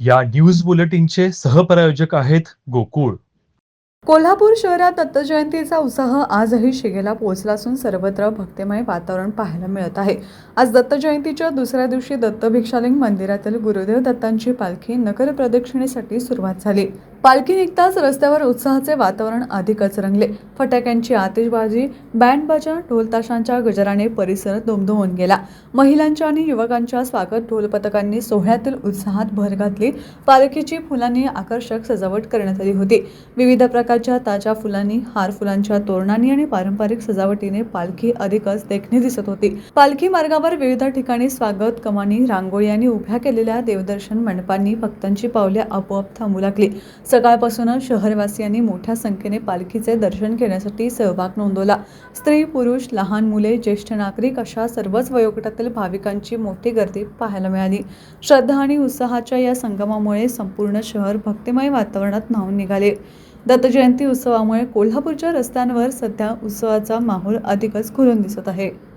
या न्यूज बुलेटिनचे सहप्रायोजक आहेत गोकुळ. कोल्हापूर शहरात दत्तजयंतीचा उत्साह आजही शिगेला पोहोचला असून सर्वत्र भक्तिमय वातावरण पाहायला मिळत आहे. आज दत्तजयंतीच्या दुसऱ्या दिवशी दत्त भिक्षालिंग मंदिरातील गुरुदेव दत्तांची पालखी नगर प्रदक्षिणेसाठी सुरुवात झाली. पालखी निघताच रस्त्यावर उत्साहाचे वातावरण अधिकच रंगले. फटाक्यांची आतिषबाजी बँडबाजा ढोलताशांच्या गजराने परिसर दुमदुमून गेला. महिलांच्या आणि युवकांच्या स्वागत ढोल पथकांनी सोहळ्यातील उत्साहात भर घातली. पालखीची फुलांनी आकर्षक सजावट करण्यात आली होती. विविध प्रकारच्या ताज्या फुलांनी हार फुलांच्या तोरणांनी आणि पारंपरिक सजावटीने पालखी अधिकच देखणी दिसत होती. पालखी मार्गावर विविध ठिकाणी स्वागत कमानी रांगोळी आणि उभ्या केलेल्या देवदर्शन मंडपांनी भक्तांची पावले आपोआप थांबू लागली. सकाळपासूनच शहरवासियांनी मोठ्या संख्येने पालखीचे दर्शन घेण्यासाठी सहभाग नोंदवला. स्त्री पुरुष लहान मुले ज्येष्ठ नागरिक अशा सर्वच वयोगटातील भाविकांची मोठी गर्दी पाहायला मिळाली. श्रद्धा आणि उत्साहाच्या या संगमामुळे संपूर्ण शहर भक्तिमय वातावरणात न्हावून निघाले. दत्तजयंती उत्सवामुळे कोल्हापूरच्या रस्त्यांवर सध्या उत्सवाचा माहोल अधिकच खुलून दिसत आहे.